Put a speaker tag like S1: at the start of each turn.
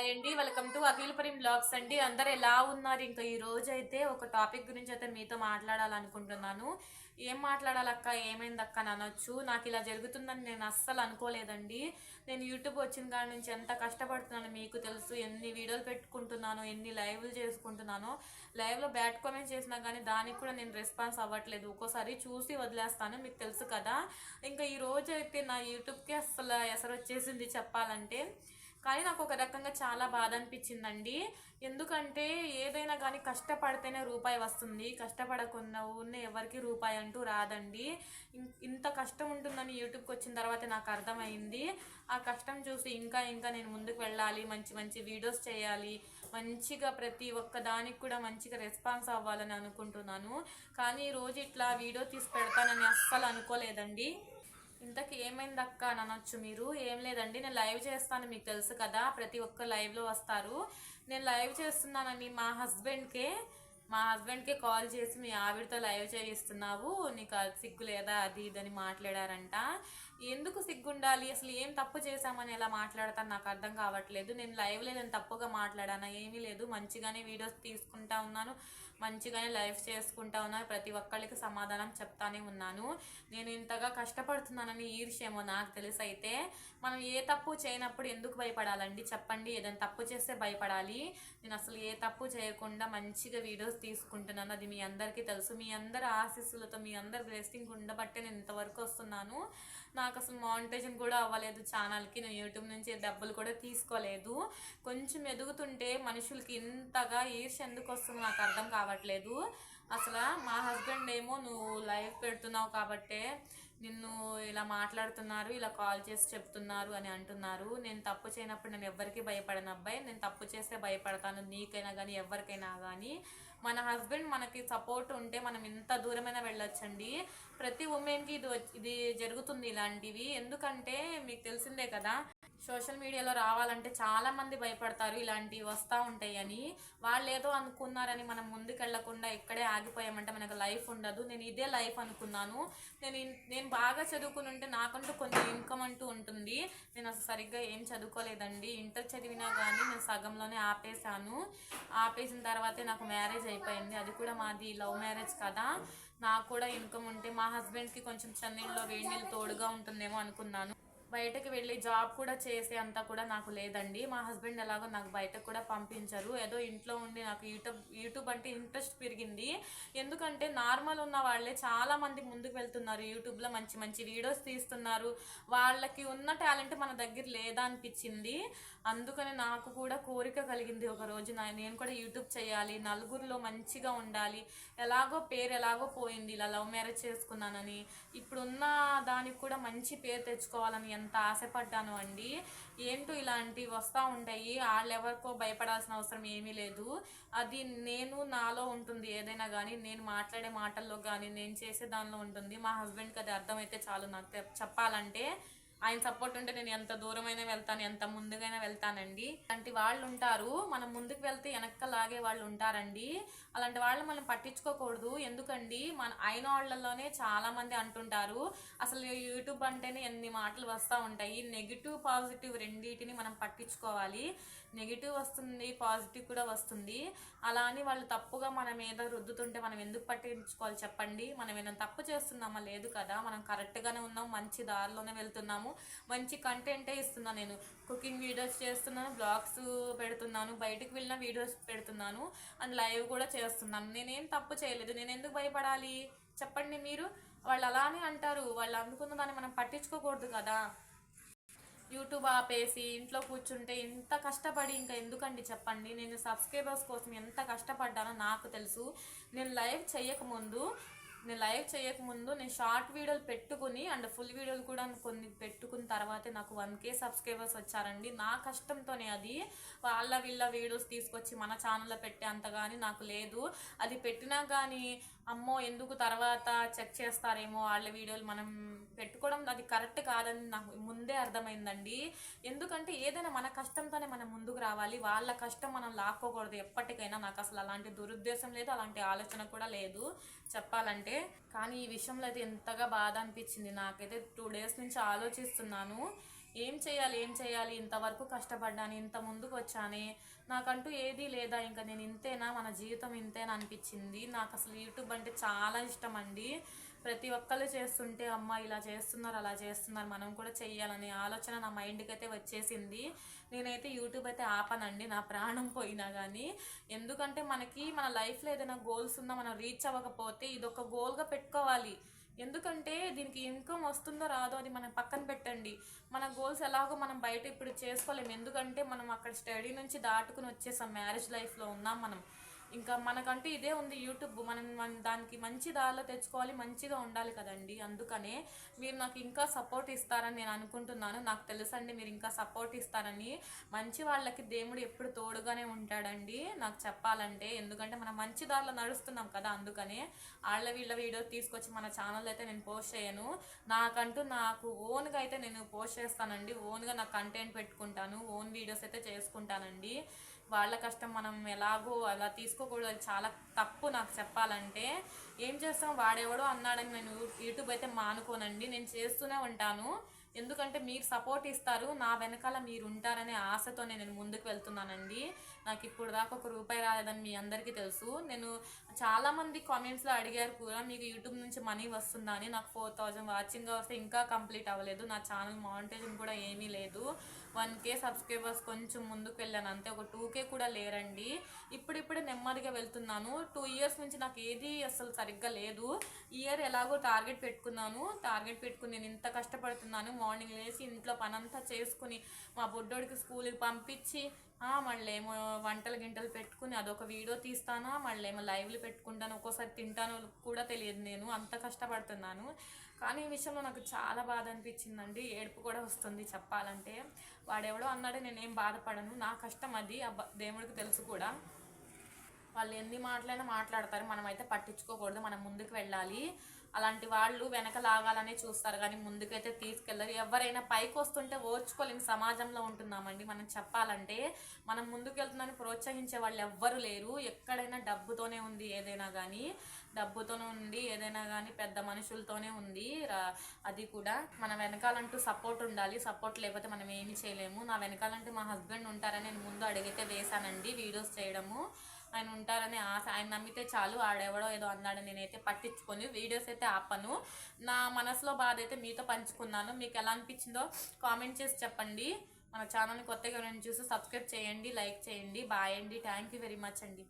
S1: Hi అండి welcome to అఖిలపురం blogs అండి. అందరు ఎలా ఉన్నారు? ఇంకా ఈ రోజు అయితే ఒక టాపిక్ గురించి అయితే మీతో మాట్లాడాలనుకుంటున్నాను. ఏం మాట్లాడాలక్క? ఏమైందక్క అక్క అనొచ్చు. నాకు ఇలా జరుగుతుందని నేను అస్సలు అనుకోలేదండి. నేను యూట్యూబ్ వచ్చిన కాడి నుంచి ఎంత కష్టపడుతున్నాను మీకు తెలుసు. ఎన్ని వీడియోలు పెట్టుకుంటున్నాను ఎన్ని లైవ్లు చేసుకుంటున్నానో లైవ్లో బ్యాడ్ కామెంట్స్ చేసినా కానీ దానికి కూడా నేను రెస్పాన్స్ అవ్వట్లేదు. ఒక్కోసారి చూసి వదిలేస్తాను మీకు తెలుసు కదా. ఇంకా ఈ రోజు అయితే నా యూట్యూబ్కి అస్సలు ఎసరు వచ్చేసింది చెప్పాలంటే కానీ నాకు ఒక రకంగా చాలా బాధ అనిపించిందండి ఎందుకంటే ఏదైనా కానీ కష్టపడితేనే రూపాయి వస్తుంది. కష్టపడకుండా ఉన్న ఎవరికి రూపాయి అంటూ రాదండి. ఇంత కష్టం ఉంటుందని యూట్యూబ్కి వచ్చిన తర్వాత నాకు అర్థమైంది ఆ కష్టం చూసి ఇంకా ఇంకా నేను ముందుకు వెళ్ళాలి. మంచి మంచి వీడియోస్ చేయాలి. మంచిగా ప్రతి ఒక్క దానికి కూడా మంచిగా రెస్పాన్స్ అవ్వాలని అనుకుంటున్నాను. కానీ ఈరోజు రోజు ఇట్లా వీడియో తీసి పెడతానని అస్సలు అనుకోలేదండి. ఇంతకు ఏమైంది అక్క అని అనొచ్చు మీరు? ఏం లేదండి నేను లైవ్ చేస్తాను మీకు తెలుసు కదా ప్రతి ఒక్క లైవ్లో వస్తారు. నేను లైవ్ చేస్తున్నానని మా హస్బెండ్కే మా హస్బెండ్కే కాల్ చేసి మీ ఆవిడతో లైవ్ చేయిస్తున్నావు నీకు అది సిగ్గు లేదా అది ఇదని మాట్లాడారంట. ఎందుకు సిగ్గుండాలి? అసలు ఏం తప్పు చేశామని ఎలా మాట్లాడతాను? నాకు అర్థం కావట్లేదు. నేను లైవ్లో నేను తప్పుగా మాట్లాడాను? ఏమీ లేదు. మంచిగానే వీడియోస్ తీసుకుంటా ఉన్నాను. మంచిగానే లైఫ్ చేసుకుంటా ఉన్నాను ప్రతి ఒక్కళ్ళకి సమాధానం చెప్తానే ఉన్నాను. నేను ఇంతగా కష్టపడుతున్నానని ఈర్ష్యేమో నాకు తెలిసి అయితే మనం ఏ తప్పు చేయనప్పుడు ఎందుకు భయపడాలండి? చెప్పండి. ఏదైనా తప్పు చేస్తే భయపడాలి. నేను అసలు ఏ తప్పు చేయకుండా మంచిగా వీడియోస్ తీసుకుంటున్నాను. అది మీ అందరికీ తెలుసు. మీ అందరి ఆశీస్సులతో మీ అందరి బ్లెస్సింగ్ ఉండబట్టే నేను ఇంతవరకు వస్తున్నాను. నాకు అసలు మానిటేషన్ కూడా అవ్వలేదు ఛానల్కి నేను యూట్యూబ్ నుంచి డబ్బులు కూడా తీసుకోలేదు. కొంచెం ఎదుగుతుంటే మనుషులకి ఇంతగా ఈర్ష ఎందుకు వస్తుందో నాకు అర్థం కావట్లేదు అసలు మా హస్బెండ్ ఏమో నువ్వు లైవ్ పెడుతున్నావు కాబట్టే నిన్ను ఇలా మాట్లాడుతున్నారు ఇలా కాల్ చేసి చెప్తున్నారు అని అంటున్నారు. నేను తప్పు చేయనప్పుడు నేను ఎవ్వరికీ భయపడను అబ్బాయి. నేను తప్పు చేస్తే భయపడతాను నీకైనా కానీ ఎవరికైనా కానీ మన హస్బెండ్ మనకి సపోర్ట్ ఉంటే మనం ఇంత దూరమైనా వెళ్ళొచ్చండి. ప్రతి ఉమెన్కి ఇది ఇది జరుగుతుంది ఇలాంటివి. ఎందుకంటే మీకు తెలిసిందే కదా సోషల్ మీడియాలో రావాలంటే చాలా మంది భయపడతారు ఇలాంటివి వస్తూ ఉంటాయి అని వాళ్ళు ఏదో అనుకున్నారని మనం ముందుకెళ్ళకుండా ఇక్కడే ఆగిపోయామంటే మనకు లైఫ్ ఉండదు. నేను ఇదే లైఫ్ అనుకున్నాను. నేను నేను బాగా చదువుకుని ఉంటే నాకంటూ కొంచెం ఇన్కమ్ అంటూ ఉంటుంది. నేను అసలు సరిగ్గా ఏం చదువుకోలేదండి. ఇంటర్ చదివినా కానీ నేను సగంలోనే ఆపేశాను. ఆపేసిన తర్వాతే నాకు మ్యారేజ్ అయిపోయింది. అది కూడా మాది లవ్ మ్యారేజ్ కదా. నాకు కూడా ఇన్కమ్ ఉంటే మా హస్బెండ్కి కొంచెం చన్నీళ్ళలో వేడి నీళ్ళు తోడుగా ఉంటుందేమో అనుకున్నాను. బయటకు వెళ్ళి జాబ్ కూడా చేసే అంత కూడా నాకు లేదండి. మా హస్బెండ్ ఎలాగో నాకు బయటకు కూడా పంపించరు. ఏదో ఇంట్లో ఉండి నాకు యూట్యూబ్ యూట్యూబ్ అంటే ఇంట్రెస్ట్ పెరిగింది. ఎందుకంటే నార్మల్ ఉన్న వాళ్ళే చాలా మంది ముందుకు వెళ్తున్నారు. యూట్యూబ్లో మంచి మంచి వీడియోస్ తీస్తున్నారు. వాళ్ళకి ఉన్న టాలెంట్ మన దగ్గర లేదా అనిపించింది. అందుకని నాకు కూడా కోరిక కలిగింది ఒక రోజు నా- నేను కూడా యూట్యూబ్ చేయాలి. నలుగురిలో మంచిగా ఉండాలి. ఎలాగో పేరు ఎలాగో పోయింది. ఇలా లవ్ మ్యారేజ్ చేసుకున్నానని. ఇప్పుడున్న దానికి కూడా మంచి పేరు తెచ్చుకోవాలని ఎంత ఆశపడ్డాను అండి. ఏంటో ఇలాంటివి వస్తూ ఉంటాయి. వాళ్ళు ఎవరికో భయపడాల్సిన అవసరం ఏమీ లేదు. అది నేను నాలో ఉంటుంది ఏదైనా కానీ నేను మాట్లాడే మాటల్లో కానీ నేను చేసే దానిలో ఉంటుంది. మా హస్బెండ్కి అది అర్థమైతే చాలు. నాకు చెప్పాలంటే ఆయన సపోర్ట్ ఉంటే నేను ఎంత దూరమైనా వెళ్తాను ఎంత ముందుగైనా వెళ్తానండి. అలాంటి వాళ్ళు ఉంటారు. మనం ముందుకు వెళ్తే వెనక్క లాగే వాళ్ళు ఉంటారండి. అలాంటి వాళ్ళు మనం పట్టించుకోకూడదు. ఎందుకండి? మన అయిన వాళ్ళలోనే చాలామంది అంటుంటారు. అసలు యూట్యూబ్ అంటేనే ఎన్ని మాటలు వస్తూ ఉంటాయి. నెగిటివ్ పాజిటివ్ రెండింటిని మనం పట్టించుకోవాలి. నెగిటివ్ వస్తుంది పాజిటివ్ కూడా వస్తుంది. అలా అని వాళ్ళు తప్పుగా మన మీద రుద్దుతుంటే మనం ఎందుకు పట్టించుకోవాలి చెప్పండి? మనం ఏమైనా తప్పు చేస్తున్నామా? లేదు కదా. మనం కరెక్ట్గానే ఉన్నాం మంచి దారిలోనే వెళ్తున్నాము. మంచి కంటెంటే ఇస్తున్నాను నేను. కుకింగ్ వీడియోస్ చేస్తున్నాను బ్లాగ్స్ పెడుతున్నాను బయటకు వెళ్ళిన వీడియోస్ పెడుతున్నాను అండ్ లైవ్ కూడా చేస్తున్నాను. నేనేం తప్పు చేయలేదు. నేను ఎందుకు భయపడాలి? చెప్పండి మీరు. వాళ్ళు అలానే అంటారు. వాళ్ళు అందుకున్న దాన్ని మనం పట్టించుకోకూడదు కదా. యూట్యూబ్ ఆపేసి ఇంట్లో కూర్చుంటే ఇంత కష్టపడి ఇంకా ఎందుకండి చెప్పండి? నేను సబ్స్క్రైబర్స్ కోసం ఎంత కష్టపడ్డానో నాకు తెలుసు. నేను లైవ్ చేయకముందు నేను లైవ్ చేయకముందు నేను షార్ట్ వీడియోలు పెట్టుకుని అండ్ ఫుల్ వీడియోలు కూడా కొన్ని పెట్టుకున్న తర్వాతే నాకు వన్ కే సబ్స్క్రైబర్స్ వచ్చారండి. నా కష్టంతోనే అది వాళ్ళ వీళ్ళ వీడియోస్ తీసుకొచ్చి మన ఛానల్లో పెట్టే అంత కానీ నాకు లేదు. అది పెట్టినా కానీ అమ్మో ఎందుకు తర్వాత చెక్ చేస్తారేమో వాళ్ళ వీడియోలు మనం పెట్టుకోవడం అది కరెక్ట్ కాదని నాకు ముందే అర్థమైందండి. ఎందుకంటే ఏదైనా మన కష్టంతోనే మనం ముందుకు రావాలి. వాళ్ళ కష్టం మనం లాక్కోకూడదు ఎప్పటికైనా. నాకు అసలు అలాంటి దురుద్దేశం లేదు అలాంటి ఆలోచన కూడా లేదు చెప్పాలంటే. కానీ ఈ విషయంలో అయితే ఎంతగా బాధ అనిపించింది. నాకైతే టూ డేస్ నుంచి ఆలోచిస్తున్నాను. ఏం చేయాలి ఏం చేయాలి ఇంతవరకు కష్టపడ్డాను ఇంత ముందుకు వచ్చానే నాకంటూ ఏదీ లేదా ఇంకా నేను ఇంతేనా మన జీవితం ఇంతేనా అనిపించింది. నాకు అసలు యూట్యూబ్ అంటే చాలా ఇష్టం అండి ప్రతి ఒక్కళ్ళు చేస్తుంటే అమ్మ ఇలా చేస్తున్నారు అలా చేస్తున్నారు మనం కూడా చెయ్యాలనే ఆలోచన నా మైండ్కి అయితే వచ్చేసింది. నేనైతే యూట్యూబ్ అయితే ఆపనండి నా ప్రాణం పోయినా కానీ ఎందుకంటే మనకి మన లైఫ్లో ఏదైనా గోల్స్ ఉన్నా మనం రీచ్ అవ్వకపోతే ఇది ఒక గోల్గా పెట్టుకోవాలి. ఎందుకంటే దీనికి ఇన్కమ్ వస్తుందో రాదో అది మనం పక్కన పెట్టండి. మన గోల్స్ ఎలాగో మనం బయట ఇప్పుడు చేసుకోలేము ఎందుకంటే మనం అక్కడ స్టడీ నుంచి దాటుకుని వచ్చేసాం. మ్యారేజ్ లైఫ్లో ఉన్నాం మనం. ఇంకా మనకంటూ ఇదే ఉంది యూట్యూబ్. మనం మన దానికి మంచి దారిలో తెచ్చుకోవాలి మంచిగా ఉండాలి కదండి. అందుకనే మీరు నాకు ఇంకా సపోర్ట్ ఇస్తారని నేను అనుకుంటున్నాను. నాకు తెలుసండి మీరు ఇంకా సపోర్ట్ ఇస్తారని. మంచి వాళ్ళకి దేవుడు ఎప్పుడు తోడుగానే ఉంటాడండి. నాకు చెప్పాలంటే ఎందుకంటే మనం మంచి దారిలో నడుస్తున్నాం కదా. అందుకనే వాళ్ళ వీళ్ళ వీడియో తీసుకొచ్చి మన ఛానల్ అయితే నేను పోస్ట్ చేయను. నాకంటూ నాకు ఓన్గా అయితే నేను పోస్ట్ చేస్తానండి. ఓన్గా నాకు కంటెంట్ పెట్టుకుంటాను. ఓన్ వీడియోస్ అయితే చేసుకుంటానండి. వాళ్ళ కష్టం మనం ఎలాగో అలా తీసుకోకూడదు. అది చాలా తప్పు నాకు చెప్పాలంటే. ఏం చేస్తాం? వాడెవడో అన్నాడని నేను యూట్యూబ్ అయితే మానుకోనండి. నేను చేస్తూనే ఉంటాను. ఎందుకంటే మీరు సపోర్ట్ ఇస్తారు. నా వెనకాల మీరు ఉంటారనే ఆశతో నేను ముందుకు వెళ్తున్నానండి. నాకు ఇప్పుడు దాకా ఒక రూపాయి రాలేదని మీ అందరికీ తెలుసు. నేను చాలామంది కామెంట్స్లో అడిగారు కూడా మీకు యూట్యూబ్ నుంచి మనీ వస్తుందా? అని. నాకు ఫోర్ థౌజండ్ వాచింగ్ వస్తే ఇంకా కంప్లీట్ అవ్వలేదు. నా ఛానల్ మానిటైజింగ్ కూడా ఏమీ లేదు. వన్ కే సబ్స్క్రైబర్స్ కొంచెం ముందుకు వెళ్ళాను. అంతే ఒక టూ కే కూడా లేరండి. ఇప్పుడిప్పుడే నెమ్మదిగా వెళ్తున్నాను. టూ ఇయర్స్ నుంచి నాకు ఏది అసలు సరిగ్గా లేదు. ఇయర్ ఎలాగో టార్గెట్ పెట్టుకున్నాను. టార్గెట్ పెట్టుకుని నేను ఇంత కష్టపడుతున్నాను. మార్నింగ్ లేచి ఇంట్లో పనంతా చేసుకుని మా బొడ్డోడికి స్కూల్కి పంపించి మళ్ళీ ఏమో వంటలు గింటలు పెట్టుకుని అదొక వీడియో తీస్తానా మళ్ళీ ఏమో లైవ్లు పెట్టుకుంటాను ఒక్కోసారి తింటాను కూడా తెలియదు నేను అంత కష్టపడుతున్నాను. కానీ ఈ విషయంలో నాకు చాలా బాధ అనిపించిందండి ఏడుపు కూడా వస్తుంది చెప్పాలంటే. వాడెవడో అన్నాడే నేనేం బాధపడను నా కష్టం అది ఆ దేవుడికి తెలుసు కూడా. వాళ్ళు ఎన్ని మాటలైనా మాట్లాడతారు మనం అయితే పట్టించుకోకూడదు మనం ముందుకు వెళ్ళాలి. అలాంటి వాళ్ళు వెనక లాగాలనే చూస్తారు కానీ ముందుకైతే తీసుకెళ్ళరు. ఎవరైనా పైకి వస్తుంటే ఓర్చుకోలేని సమాజంలో ఉంటున్నామండి. మనం చెప్పాలంటే మనం ముందుకు ప్రోత్సహించే వాళ్ళు ఎవ్వరు లేరు. ఎక్కడైనా డబ్బుతోనే ఉంది ఏదైనా కానీ డబ్బుతోనే ఉంది ఏదైనా కానీ పెద్ద మనుషులతోనే ఉంది. రా- అది కూడా మన వెనకాలంటూ సపోర్ట్ ఉండాలి. సపోర్ట్ లేకపోతే మనం ఏమి చేయలేము. నా వెనకాలంటే మా హస్బెండ్ ఉంటారని నేను ముందు అడిగితే వేశానండి వీడియోస్ చేయడము. ఆయన ఉంటారని ఆశ. ఆయన నమ్మితే చాలు ఆడెవడో ఏదో అన్నాడు. నేనైతే పట్టించుకొని వీడియోస్ అయితే ఆపను. నా మనసులో బాధ అయితే మీతో పంచుకున్నాను. మీకు ఎలా అనిపించిందో కామెంట్ చేసి చెప్పండి. మన ఛానల్ని కొత్తగా ఎవరైనా చూసి సబ్స్క్రైబ్ చేయండి లైక్ చేయండి. బాయ్ అండి. థ్యాంక్ యూ వెరీ మచ్ అండి.